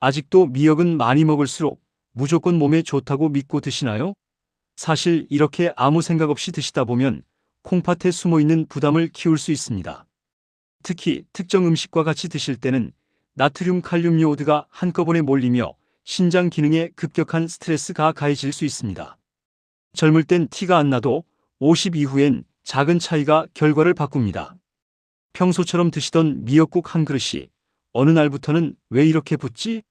아직도 미역은 많이 먹을수록 무조건 몸에 좋다고 믿고 드시나요? 사실 이렇게 아무 생각 없이 드시다 보면 콩팥에 숨어 있는 부담을 키울 수 있습니다. 특히 특정 음식과 같이 드실 때는 나트륨, 칼륨, 요오드가 한꺼번에 몰리며 신장 기능에 급격한 스트레스가 가해질 수 있습니다. 젊을 땐 티가 안 나도 50 이후엔 작은 차이가 결과를 바꿉니다. 평소처럼 드시던 미역국 한 그릇이 어느 날부터는 왜 이렇게 붓지?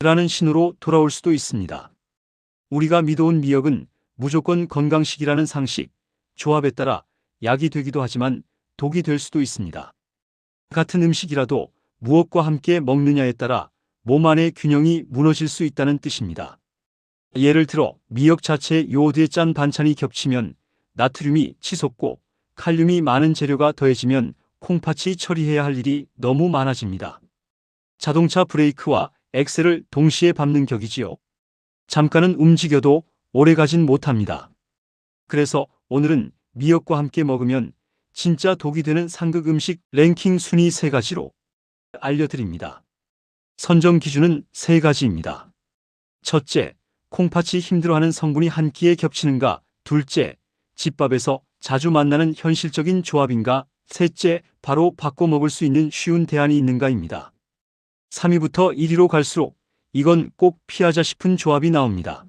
라는 신호로 돌아올 수도 있습니다. 우리가 믿어온 미역은 무조건 건강식이라는 상식, 조합에 따라 약이 되기도 하지만 독이 될 수도 있습니다. 같은 음식이라도 무엇과 함께 먹느냐에 따라 몸 안의 균형이 무너질 수 있다는 뜻입니다. 예를 들어 미역 자체에 요오드의 짠 반찬이 겹치면 나트륨이 치솟고 칼륨이 많은 재료가 더해지면 콩팥이 처리해야 할 일이 너무 많아집니다. 자동차 브레이크와 엑셀을 동시에 밟는 격이지요. 잠깐은 움직여도 오래 가진 못합니다. 그래서 오늘은 미역과 함께 먹으면 진짜 독이 되는 상극 음식 랭킹 순위 세 가지로 알려드립니다. 선정 기준은 세 가지입니다. 첫째, 콩팥이 힘들어하는 성분이 한 끼에 겹치는가? 둘째, 집밥에서 자주 만나는 현실적인 조합인가? 셋째, 바로 바꿔 먹을 수 있는 쉬운 대안이 있는가입니다. 3위부터 1위로 갈수록 이건 꼭 피하자 싶은 조합이 나옵니다.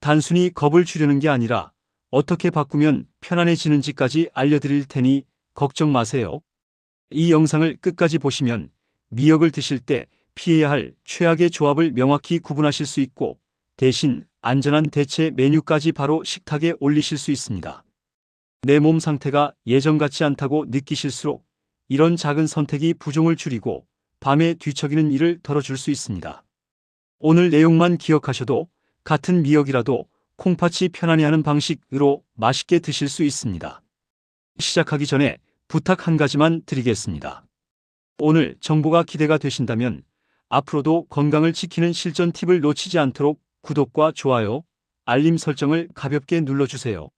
단순히 겁을 주려는 게 아니라 어떻게 바꾸면 편안해지는지까지 알려드릴 테니 걱정 마세요. 이 영상을 끝까지 보시면 미역을 드실 때 피해야 할 최악의 조합을 명확히 구분하실 수 있고 대신 안전한 대체 메뉴까지 바로 식탁에 올리실 수 있습니다. 내 몸 상태가 예전 같지 않다고 느끼실수록 이런 작은 선택이 부종을 줄이고 밤에 뒤척이는 일을 덜어줄 수 있습니다. 오늘 내용만 기억하셔도 같은 미역이라도 콩팥이 편안해하는 방식으로 맛있게 드실 수 있습니다. 시작하기 전에 부탁 한 가지만 드리겠습니다. 오늘 정보가 기대가 되신다면 앞으로도 건강을 지키는 실전 팁을 놓치지 않도록 구독과 좋아요, 알림 설정을 가볍게 눌러주세요.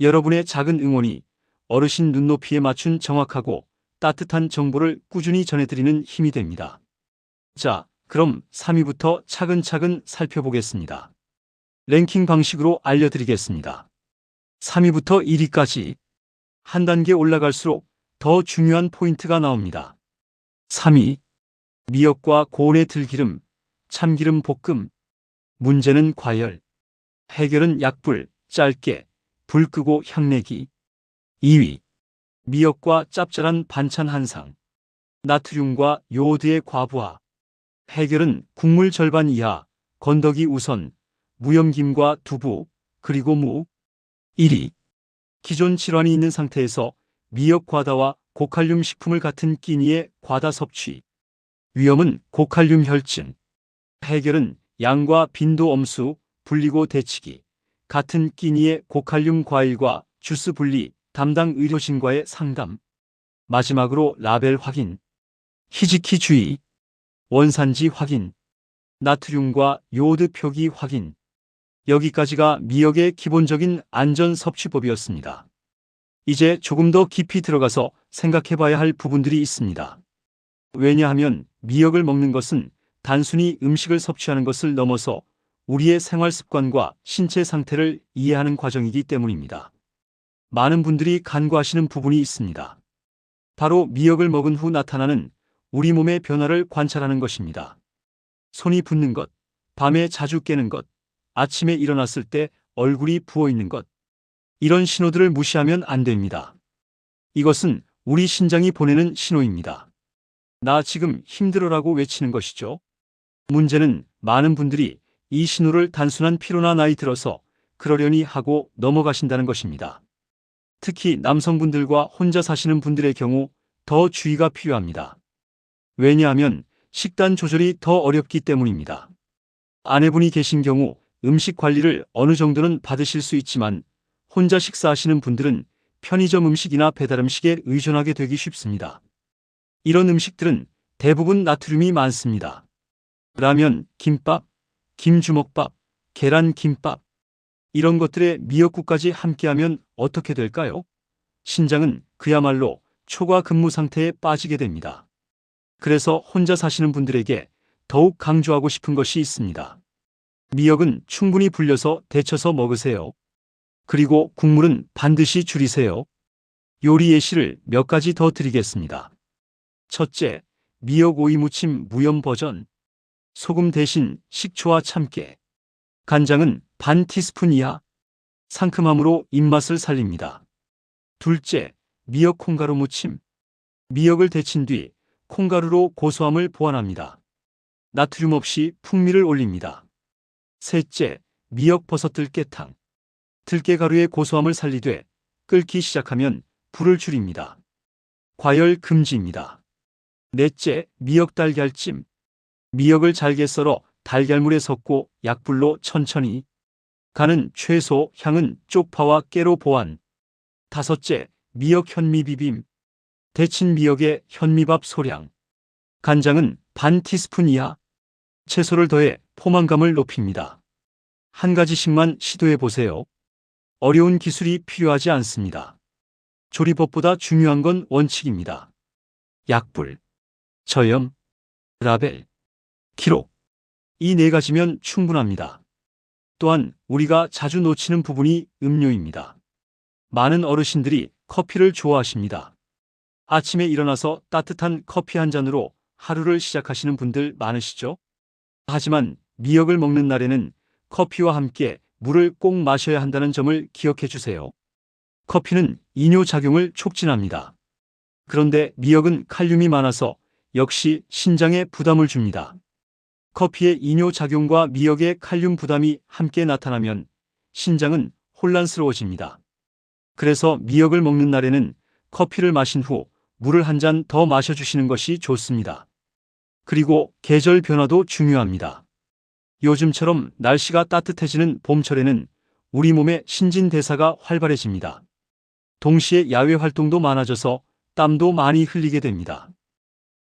여러분의 작은 응원이 어르신 눈높이에 맞춘 정확하고 따뜻한 정보를 꾸준히 전해드리는 힘이 됩니다. 자, 그럼 3위부터 차근차근 살펴보겠습니다. 랭킹 방식으로 알려드리겠습니다. 3위부터 1위까지 한 단계 올라갈수록 더 중요한 포인트가 나옵니다. 3위 미역과 고온의 들기름, 참기름 볶음 문제는 과열 해결은 약불, 짧게, 불 끄고 향내기 2위 미역과 짭짤한 반찬 한 상 나트륨과 요오드의 과부하 해결은 국물 절반 이하, 건더기 우선, 무염김과 두부, 그리고 무. 1위. 기존 질환이 있는 상태에서 미역 과다와 고칼륨 식품을 같은 끼니의 과다 섭취. 위험은 고칼륨 혈증. 해결은 양과 빈도 엄수, 불리고 데치기. 같은 끼니의 고칼륨 과일과 주스 분리, 담당 의료진과의 상담. 마지막으로 라벨 확인. 히지키 주의. 원산지 확인. 나트륨과 요오드 표기 확인. 여기까지가 미역의 기본적인 안전 섭취법이었습니다. 이제 조금 더 깊이 들어가서 생각해 봐야 할 부분들이 있습니다. 왜냐하면 미역을 먹는 것은 단순히 음식을 섭취하는 것을 넘어서 우리의 생활 습관과 신체 상태를 이해하는 과정이기 때문입니다. 많은 분들이 간과하시는 부분이 있습니다. 바로 미역을 먹은 후 나타나는 우리 몸의 변화를 관찰하는 것입니다. 손이 붓는 것, 밤에 자주 깨는 것, 아침에 일어났을 때 얼굴이 부어 있는 것. 이런 신호들을 무시하면 안 됩니다. 이것은 우리 신장이 보내는 신호입니다. 나 지금 힘들어라고 외치는 것이죠. 문제는 많은 분들이 이 신호를 단순한 피로나 나이 들어서 그러려니 하고 넘어가신다는 것입니다. 특히 남성분들과 혼자 사시는 분들의 경우 더 주의가 필요합니다. 왜냐하면 식단 조절이 더 어렵기 때문입니다. 아내분이 계신 경우 음식 관리를 어느 정도는 받으실 수 있지만 혼자 식사하시는 분들은 편의점 음식이나 배달 음식에 의존하게 되기 쉽습니다. 이런 음식들은 대부분 나트륨이 많습니다. 라면, 김밥, 김주먹밥, 계란 김밥 이런 것들의 미역국까지 함께하면 어떻게 될까요? 신장은 그야말로 초과 근무 상태에 빠지게 됩니다. 그래서 혼자 사시는 분들에게 더욱 강조하고 싶은 것이 있습니다. 미역은 충분히 불려서 데쳐서 먹으세요. 그리고 국물은 반드시 줄이세요. 요리 예시를 몇 가지 더 드리겠습니다. 첫째, 미역 오이 무침 무염 버전. 소금 대신 식초와 참깨. 간장은 반 티스푼 이하. 상큼함으로 입맛을 살립니다. 둘째, 미역 콩가루 무침. 미역을 데친 뒤 콩가루로 고소함을 보완합니다. 나트륨 없이 풍미를 올립니다. 셋째, 미역 버섯 들깨탕. 들깨 가루의 고소함을 살리되 끓기 시작하면 불을 줄입니다. 과열 금지입니다. 넷째, 미역 달걀찜. 미역을 잘게 썰어 달걀물에 섞고 약불로 천천히. 간은 최소, 향은 쪽파와 깨로 보완. 다섯째, 미역 현미 비빔. 데친 미역에 현미밥 소량. 간장은 반 티스푼 이하. 채소를 더해 포만감을 높입니다. 한 가지씩만 시도해 보세요. 어려운 기술이 필요하지 않습니다. 조리법보다 중요한 건 원칙입니다. 약불, 저염, 라벨, 기록. 이 네 가지면 충분합니다. 또한 우리가 자주 놓치는 부분이 음료입니다. 많은 어르신들이 커피를 좋아하십니다. 아침에 일어나서 따뜻한 커피 한 잔으로 하루를 시작하시는 분들 많으시죠? 하지만 미역을 먹는 날에는 커피와 함께 물을 꼭 마셔야 한다는 점을 기억해 주세요. 커피는 이뇨작용을 촉진합니다. 그런데 미역은 칼륨이 많아서 역시 신장에 부담을 줍니다. 커피의 이뇨작용과 미역의 칼륨 부담이 함께 나타나면 신장은 혼란스러워집니다. 그래서 미역을 먹는 날에는 커피를 마신 후 물을 한 잔 더 마셔주시는 것이 좋습니다. 그리고 계절 변화도 중요합니다. 요즘처럼 날씨가 따뜻해지는 봄철에는 우리 몸의 신진대사가 활발해집니다. 동시에 야외 활동도 많아져서 땀도 많이 흘리게 됩니다.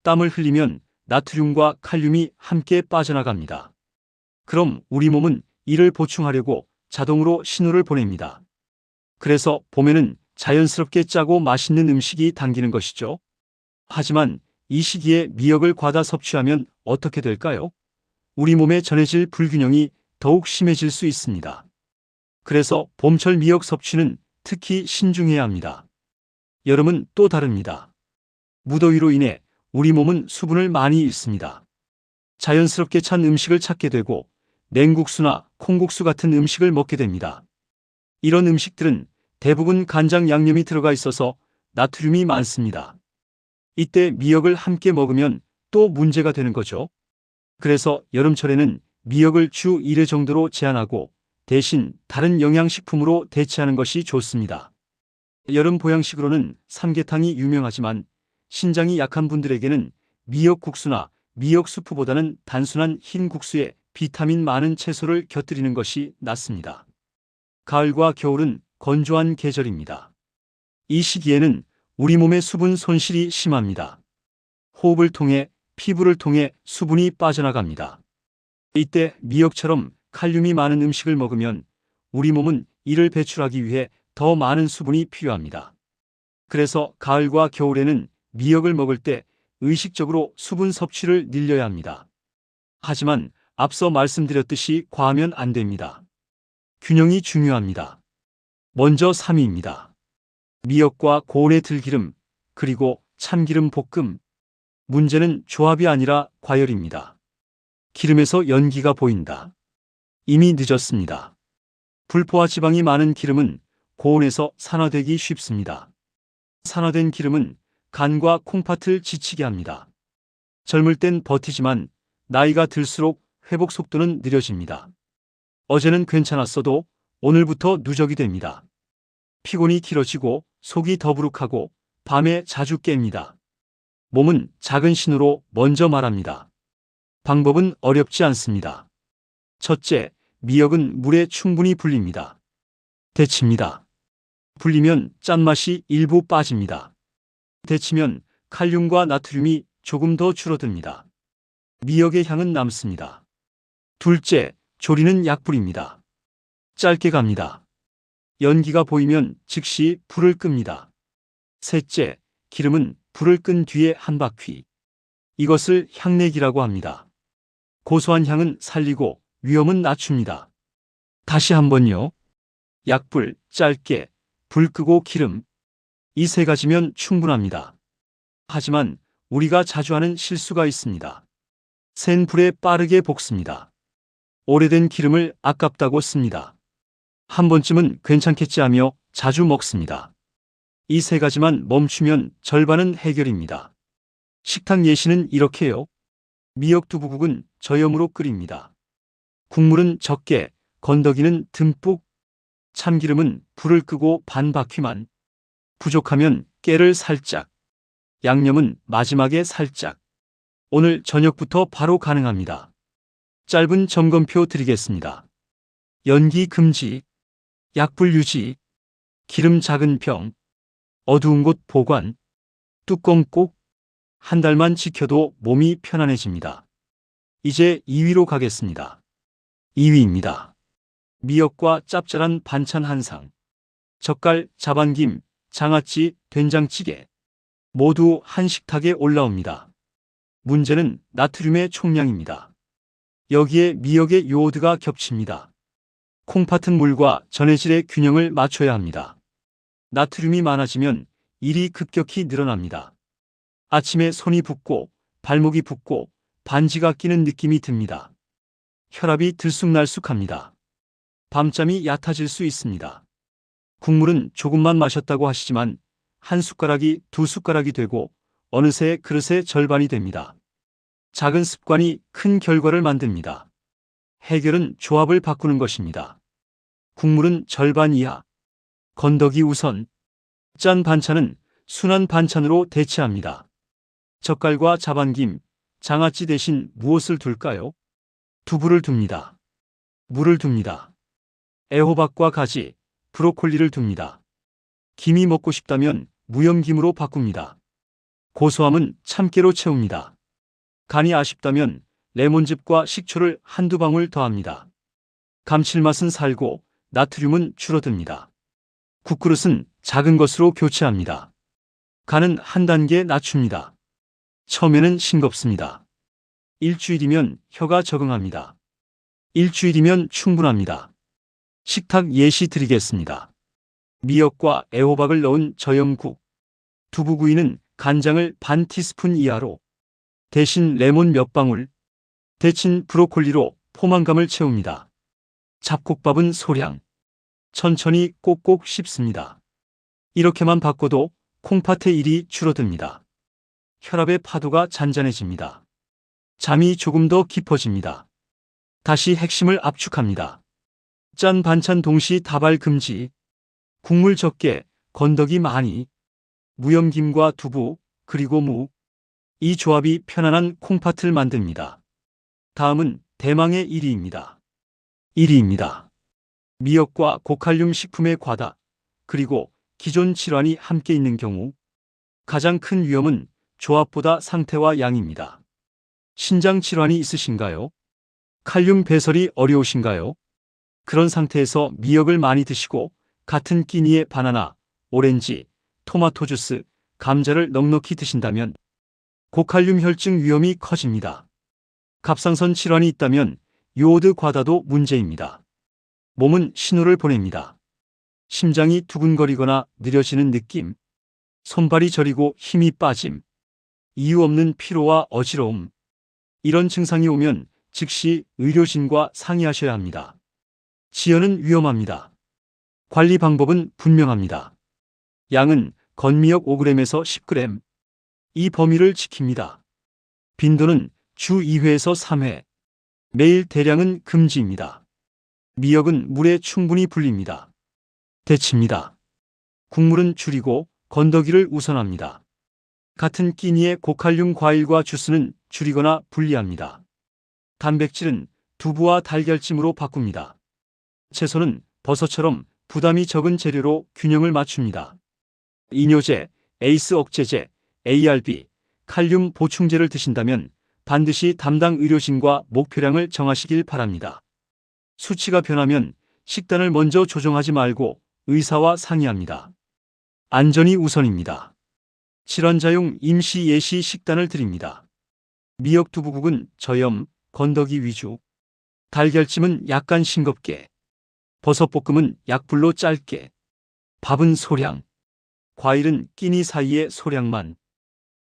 땀을 흘리면 나트륨과 칼륨이 함께 빠져나갑니다. 그럼 우리 몸은 이를 보충하려고 자동으로 신호를 보냅니다. 그래서 봄에는 자연스럽게 짜고 맛있는 음식이 당기는 것이죠. 하지만 이 시기에 미역을 과다 섭취하면 어떻게 될까요? 우리 몸에 전해질 불균형이 더욱 심해질 수 있습니다. 그래서 봄철 미역 섭취는 특히 신중해야 합니다. 여름은 또 다릅니다. 무더위로 인해 우리 몸은 수분을 많이 잃습니다. 자연스럽게 찬 음식을 찾게 되고 냉국수나 콩국수 같은 음식을 먹게 됩니다. 이런 음식들은 대부분 간장 양념이 들어가 있어서 나트륨이 많습니다. 이때 미역을 함께 먹으면 또 문제가 되는 거죠. 그래서 여름철에는 미역을 주 1회 정도로 제한하고 대신 다른 영양식품으로 대체하는 것이 좋습니다. 여름 보양식으로는 삼계탕이 유명하지만 신장이 약한 분들에게는 미역국수나 미역수프보다는 단순한 흰 국수에 비타민 많은 채소를 곁들이는 것이 낫습니다. 가을과 겨울은 건조한 계절입니다. 이 시기에는 우리 몸의 수분 손실이 심합니다. 호흡을 통해 피부를 통해 수분이 빠져나갑니다. 이때 미역처럼 칼륨이 많은 음식을 먹으면 우리 몸은 이를 배출하기 위해 더 많은 수분이 필요합니다. 그래서 가을과 겨울에는 미역을 먹을 때 의식적으로 수분 섭취를 늘려야 합니다. 하지만 앞서 말씀드렸듯이 과하면 안 됩니다. 균형이 중요합니다. 먼저 3위입니다. 미역과 고온의 들기름, 그리고 참기름 볶음. 문제는 조합이 아니라 과열입니다. 기름에서 연기가 보인다. 이미 늦었습니다. 불포화 지방이 많은 기름은 고온에서 산화되기 쉽습니다. 산화된 기름은 간과 콩팥을 지치게 합니다. 젊을 땐 버티지만 나이가 들수록 회복 속도는 느려집니다. 어제는 괜찮았어도 오늘부터 누적이 됩니다. 피곤이 길어지고 속이 더부룩하고 밤에 자주 깹니다. 몸은 작은 신호로 먼저 말합니다. 방법은 어렵지 않습니다. 첫째, 미역은 물에 충분히 불립니다. 데칩니다. 불리면 짠맛이 일부 빠집니다. 데치면 칼륨과 나트륨이 조금 더 줄어듭니다. 미역의 향은 남습니다. 둘째, 조리는 약불입니다. 짧게 갑니다. 연기가 보이면 즉시 불을 끕니다. 셋째, 기름은 불을 끈 뒤에 한 바퀴. 이것을 향내기라고 합니다. 고소한 향은 살리고 위험은 낮춥니다. 다시 한번요. 약불, 짧게, 불 끄고 기름. 이 세 가지면 충분합니다. 하지만 우리가 자주 하는 실수가 있습니다. 센 불에 빠르게 볶습니다. 오래된 기름을 아깝다고 씁니다. 한 번쯤은 괜찮겠지 하며 자주 먹습니다. 이 세 가지만 멈추면 절반은 해결입니다. 식탁 예시는 이렇게요. 미역 두부국은 저염으로 끓입니다. 국물은 적게, 건더기는 듬뿍, 참기름은 불을 끄고 반 바퀴만, 부족하면 깨를 살짝, 양념은 마지막에 살짝. 오늘 저녁부터 바로 가능합니다. 짧은 점검표 드리겠습니다. 연기 금지, 약불 유지, 기름 작은 병, 어두운 곳 보관, 뚜껑 꼭, 한 달만 지켜도 몸이 편안해집니다. 이제 2위로 가겠습니다. 2위입니다. 미역과 짭짤한 반찬 한 상, 젓갈, 자반김, 장아찌, 된장찌개, 모두 한 식탁에 올라옵니다. 문제는 나트륨의 총량입니다. 여기에 미역의 요오드가 겹칩니다. 콩팥은 물과 전해질의 균형을 맞춰야 합니다. 나트륨이 많아지면 일이 급격히 늘어납니다. 아침에 손이 붓고 발목이 붓고 반지가 끼는 느낌이 듭니다. 혈압이 들쑥날쑥합니다. 밤잠이 얕아질 수 있습니다. 국물은 조금만 마셨다고 하시지만 한 숟가락이 두 숟가락이 되고 어느새 그릇의 절반이 됩니다. 작은 습관이 큰 결과를 만듭니다. 해결은 조합을 바꾸는 것입니다. 국물은 절반 이하, 건더기 우선, 짠 반찬은 순한 반찬으로 대체합니다. 젓갈과 자반김, 장아찌 대신 무엇을 둘까요? 두부를 둡니다. 물을 둡니다. 애호박과 가지, 브로콜리를 둡니다. 김이 먹고 싶다면 무염김으로 바꿉니다. 고소함은 참깨로 채웁니다. 간이 아쉽다면 레몬즙과 식초를 한두 방울 더합니다. 감칠맛은 살고 나트륨은 줄어듭니다. 국그릇은 작은 것으로 교체합니다. 간은 한 단계 낮춥니다. 처음에는 싱겁습니다. 일주일이면 혀가 적응합니다. 일주일이면 충분합니다. 식탁 예시 드리겠습니다. 미역과 애호박을 넣은 저염국. 두부구이는 간장을 반 티스푼 이하로 대신 레몬 몇 방울 데친 브로콜리로 포만감을 채웁니다. 잡곡밥은 소량 천천히 꼭꼭 씹습니다. 이렇게만 바꿔도 콩팥의 일이 줄어듭니다. 혈압의 파도가 잔잔해집니다. 잠이 조금 더 깊어집니다. 다시 핵심을 압축합니다. 짠 반찬 동시 다발 금지, 국물 적게, 건더기 많이, 무염김과 두부, 그리고 무. 이 조합이 편안한 콩팥을 만듭니다. 다음은 대망의 1위입니다. 1위입니다. 미역과 고칼륨 식품의 과다, 그리고 기존 질환이 함께 있는 경우 가장 큰 위험은 조합보다 상태와 양입니다. 신장 질환이 있으신가요? 칼륨 배설이 어려우신가요? 그런 상태에서 미역을 많이 드시고 같은 끼니에 바나나, 오렌지, 토마토 주스, 감자를 넉넉히 드신다면 고칼륨 혈증 위험이 커집니다. 갑상선 질환이 있다면 요오드 과다도 문제입니다. 몸은 신호를 보냅니다. 심장이 두근거리거나 느려지는 느낌, 손발이 저리고 힘이 빠짐, 이유 없는 피로와 어지러움. 이런 증상이 오면 즉시 의료진과 상의하셔야 합니다. 지연은 위험합니다. 관리 방법은 분명합니다. 양은 건미역 5g에서 10g. 이 범위를 지킵니다. 빈도는 주 2회에서 3회. 매일 대량은 금지입니다. 미역은 물에 충분히 불립니다. 데칩니다. 국물은 줄이고 건더기를 우선합니다. 같은 끼니의 고칼륨 과일과 주스는 줄이거나 분리합니다. 단백질은 두부와 달걀찜으로 바꿉니다. 채소는 버섯처럼 부담이 적은 재료로 균형을 맞춥니다. 이뇨제, 에이스 억제제, ARB, 칼륨 보충제를 드신다면 반드시 담당 의료진과 목표량을 정하시길 바랍니다. 수치가 변하면 식단을 먼저 조정하지 말고 의사와 상의합니다. 안전이 우선입니다. 질환자용 임시 예시 식단을 드립니다. 미역 두부국은 저염, 건더기 위주. 달걀찜은 약간 싱겁게. 버섯볶음은 약불로 짧게. 밥은 소량. 과일은 끼니 사이에 소량만.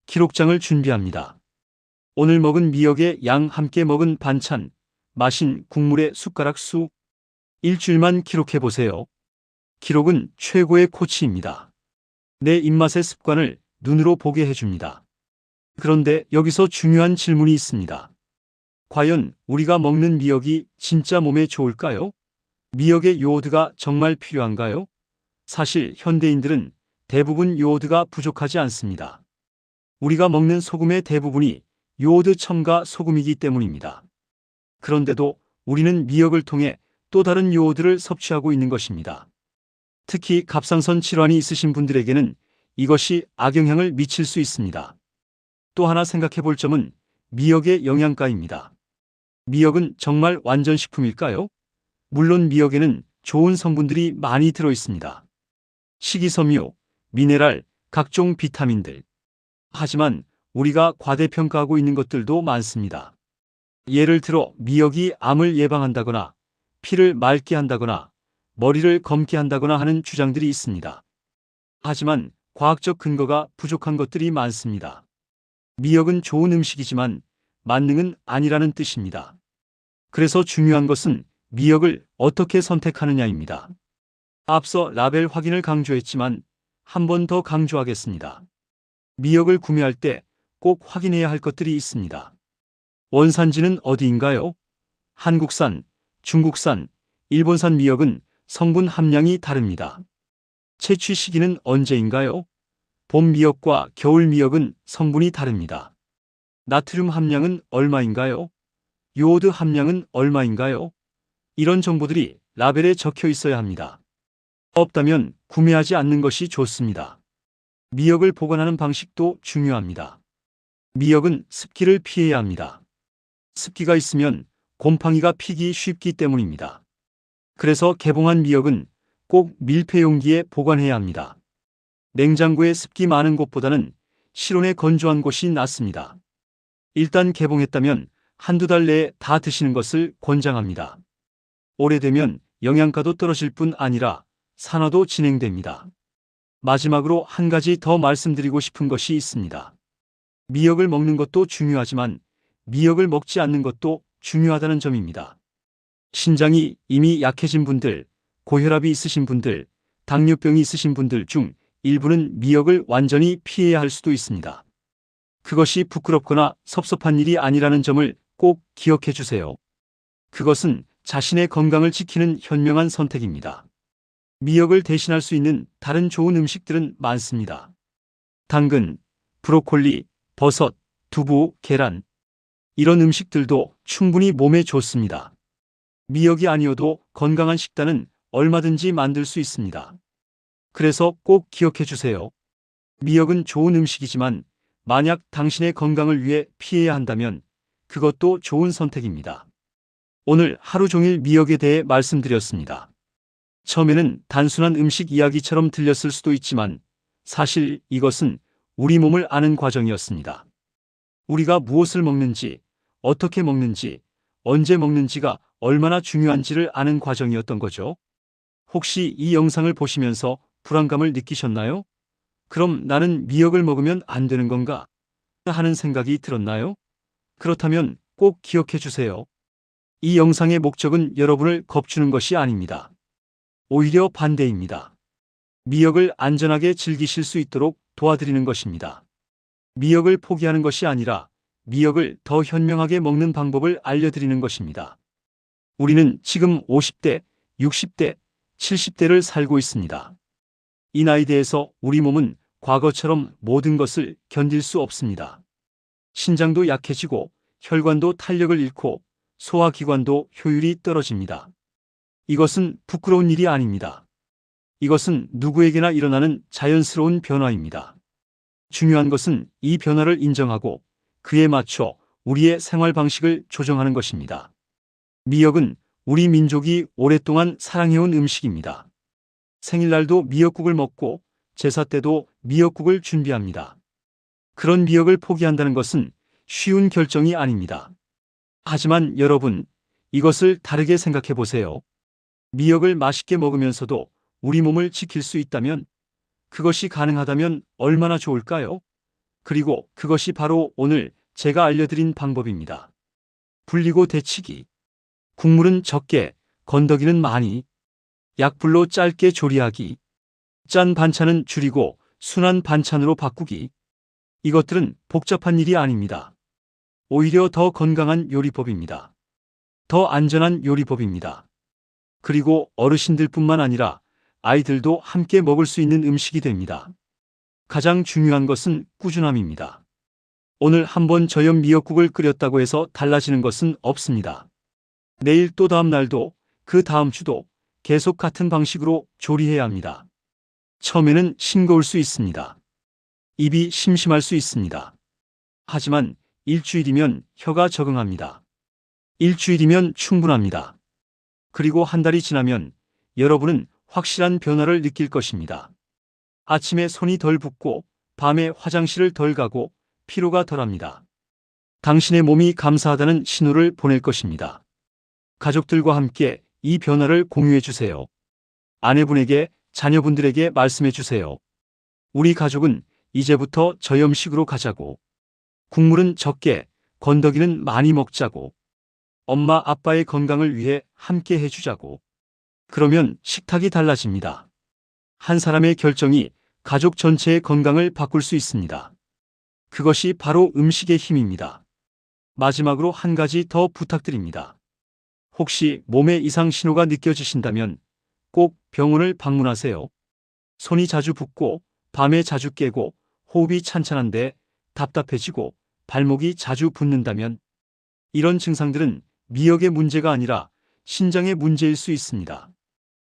기록장을 준비합니다. 오늘 먹은 미역에 양 함께 먹은 반찬, 마신 국물에 숟가락 수. 일주일만 기록해 보세요. 기록은 최고의 코치입니다. 내 입맛의 습관을 눈으로 보게 해줍니다. 그런데 여기서 중요한 질문이 있습니다. 과연 우리가 먹는 미역이 진짜 몸에 좋을까요? 미역의 요오드가 정말 필요한가요? 사실 현대인들은 대부분 요오드가 부족하지 않습니다. 우리가 먹는 소금의 대부분이 요오드 첨가 소금이기 때문입니다. 그런데도 우리는 미역을 통해 또 다른 요오드를 섭취하고 있는 것입니다. 특히 갑상선 질환이 있으신 분들에게는 이것이 악영향을 미칠 수 있습니다. 또 하나 생각해 볼 점은 미역의 영양가입니다. 미역은 정말 완전 식품일까요? 물론 미역에는 좋은 성분들이 많이 들어 있습니다. 식이섬유, 미네랄, 각종 비타민들. 하지만 우리가 과대평가하고 있는 것들도 많습니다. 예를 들어 미역이 암을 예방한다거나 피를 맑게 한다거나 머리를 검게 한다거나 하는 주장들이 있습니다. 하지만 과학적 근거가 부족한 것들이 많습니다. 미역은 좋은 음식이지만 만능은 아니라는 뜻입니다. 그래서 중요한 것은 미역을 어떻게 선택하느냐입니다. 앞서 라벨 확인을 강조했지만 한 번 더 강조하겠습니다. 미역을 구매할 때 꼭 확인해야 할 것들이 있습니다. 원산지는 어디인가요? 한국산, 중국산, 일본산 미역은 성분 함량이 다릅니다. 채취 시기는 언제인가요? 봄 미역과 겨울 미역은 성분이 다릅니다. 나트륨 함량은 얼마인가요? 요오드 함량은 얼마인가요? 이런 정보들이 라벨에 적혀 있어야 합니다. 없다면 구매하지 않는 것이 좋습니다. 미역을 보관하는 방식도 중요합니다. 미역은 습기를 피해야 합니다. 습기가 있으면 곰팡이가 피기 쉽기 때문입니다. 그래서 개봉한 미역은 꼭 밀폐 용기에 보관해야 합니다. 냉장고에 습기 많은 곳보다는 실온에 건조한 곳이 낫습니다. 일단 개봉했다면 한두 달 내에 다 드시는 것을 권장합니다. 오래되면 영양가도 떨어질 뿐 아니라 산화도 진행됩니다. 마지막으로 한 가지 더 말씀드리고 싶은 것이 있습니다. 미역을 먹는 것도 중요하지만 미역을 먹지 않는 것도 중요하다는 점입니다. 신장이 이미 약해진 분들, 고혈압이 있으신 분들, 당뇨병이 있으신 분들 중 일부는 미역을 완전히 피해야 할 수도 있습니다. 그것이 부끄럽거나 섭섭한 일이 아니라는 점을 꼭 기억해 주세요. 그것은 자신의 건강을 지키는 현명한 선택입니다. 미역을 대신할 수 있는 다른 좋은 음식들은 많습니다. 당근, 브로콜리, 버섯, 두부, 계란. 이런 음식들도 충분히 몸에 좋습니다. 미역이 아니어도 건강한 식단은 얼마든지 만들 수 있습니다. 그래서 꼭 기억해 주세요. 미역은 좋은 음식이지만 만약 당신의 건강을 위해 피해야 한다면 그것도 좋은 선택입니다. 오늘 하루 종일 미역에 대해 말씀드렸습니다. 처음에는 단순한 음식 이야기처럼 들렸을 수도 있지만 사실 이것은 우리 몸을 아는 과정이었습니다. 우리가 무엇을 먹는지, 어떻게 먹는지, 언제 먹는지가 얼마나 중요한지를 아는 과정이었던 거죠. 혹시 이 영상을 보시면서 불안감을 느끼셨나요? 그럼 나는 미역을 먹으면 안 되는 건가? 하는 생각이 들었나요? 그렇다면 꼭 기억해 주세요. 이 영상의 목적은 여러분을 겁주는 것이 아닙니다. 오히려 반대입니다. 미역을 안전하게 즐기실 수 있도록 도와드리는 것입니다. 미역을 포기하는 것이 아니라 미역을 더 현명하게 먹는 방법을 알려드리는 것입니다. 우리는 지금 50대, 60대, 70대를 살고 있습니다. 이 나이대에서 우리 몸은 과거처럼 모든 것을 견딜 수 없습니다. 신장도 약해지고 혈관도 탄력을 잃고 소화기관도 효율이 떨어집니다. 이것은 부끄러운 일이 아닙니다. 이것은 누구에게나 일어나는 자연스러운 변화입니다. 중요한 것은 이 변화를 인정하고 그에 맞춰 우리의 생활 방식을 조정하는 것입니다. 미역은 우리 민족이 오랫동안 사랑해온 음식입니다. 생일날도 미역국을 먹고 제사 때도 미역국을 준비합니다. 그런 미역을 포기한다는 것은 쉬운 결정이 아닙니다. 하지만 여러분, 이것을 다르게 생각해 보세요. 미역을 맛있게 먹으면서도 우리 몸을 지킬 수 있다면, 그것이 가능하다면 얼마나 좋을까요? 그리고 그것이 바로 오늘 제가 알려드린 방법입니다. 불리고 데치기. 국물은 적게, 건더기는 많이. 약불로 짧게 조리하기. 짠 반찬은 줄이고 순한 반찬으로 바꾸기. 이것들은 복잡한 일이 아닙니다. 오히려 더 건강한 요리법입니다. 더 안전한 요리법입니다. 그리고 어르신들뿐만 아니라 아이들도 함께 먹을 수 있는 음식이 됩니다. 가장 중요한 것은 꾸준함입니다. 오늘 한번 저염 미역국을 끓였다고 해서 달라지는 것은 없습니다. 내일 또 다음 날도 그 다음 주도 계속 같은 방식으로 조리해야 합니다. 처음에는 싱거울 수 있습니다. 입이 심심할 수 있습니다. 하지만 일주일이면 혀가 적응합니다. 일주일이면 충분합니다. 그리고 한 달이 지나면 여러분은 확실한 변화를 느낄 것입니다. 아침에 손이 덜 붓고 밤에 화장실을 덜 가고 피로가 덜합니다. 당신의 몸이 감사하다는 신호를 보낼 것입니다. 가족들과 함께 이 변화를 공유해 주세요. 아내분에게, 자녀분들에게 말씀해 주세요. 우리 가족은 이제부터 저염식으로 가자고. 국물은 적게, 건더기는 많이 먹자고. 엄마 아빠의 건강을 위해 함께 해주자고. 그러면 식탁이 달라집니다. 한 사람의 결정이 가족 전체의 건강을 바꿀 수 있습니다. 그것이 바로 음식의 힘입니다. 마지막으로 한 가지 더 부탁드립니다. 혹시 몸에 이상 신호가 느껴지신다면 꼭 병원을 방문하세요. 손이 자주 붓고 밤에 자주 깨고 호흡이 찬찬한데 답답해지고 발목이 자주 붓는다면 이런 증상들은 미역의 문제가 아니라 신장의 문제일 수 있습니다.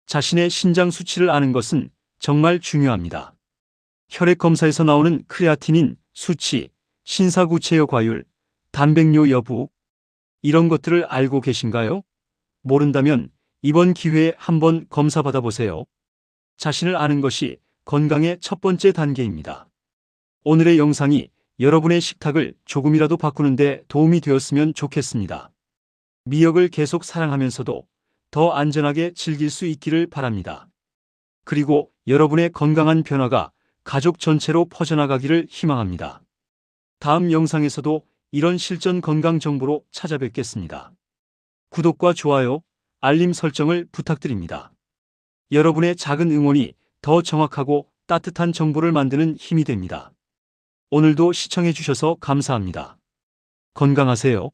자신의 신장 수치를 아는 것은 정말 중요합니다. 혈액 검사에서 나오는 크레아티닌 수치, 신사구체여 과율, 단백뇨 여부, 이런 것들을 알고 계신가요? 모른다면 이번 기회에 한번 검사 받아보세요. 자신을 아는 것이 건강의 첫 번째 단계입니다. 오늘의 영상이 여러분의 식탁을 조금이라도 바꾸는데 도움이 되었으면 좋겠습니다. 미역을 계속 사랑하면서도 더 안전하게 즐길 수 있기를 바랍니다. 그리고 여러분의 건강한 변화가 가족 전체로 퍼져나가기를 희망합니다. 다음 영상에서도 이런 실전 건강 정보로 찾아뵙겠습니다. 구독과 좋아요, 알림 설정을 부탁드립니다. 여러분의 작은 응원이 더 정확하고 따뜻한 정보를 만드는 힘이 됩니다. 오늘도 시청해 주셔서 감사합니다. 건강하세요.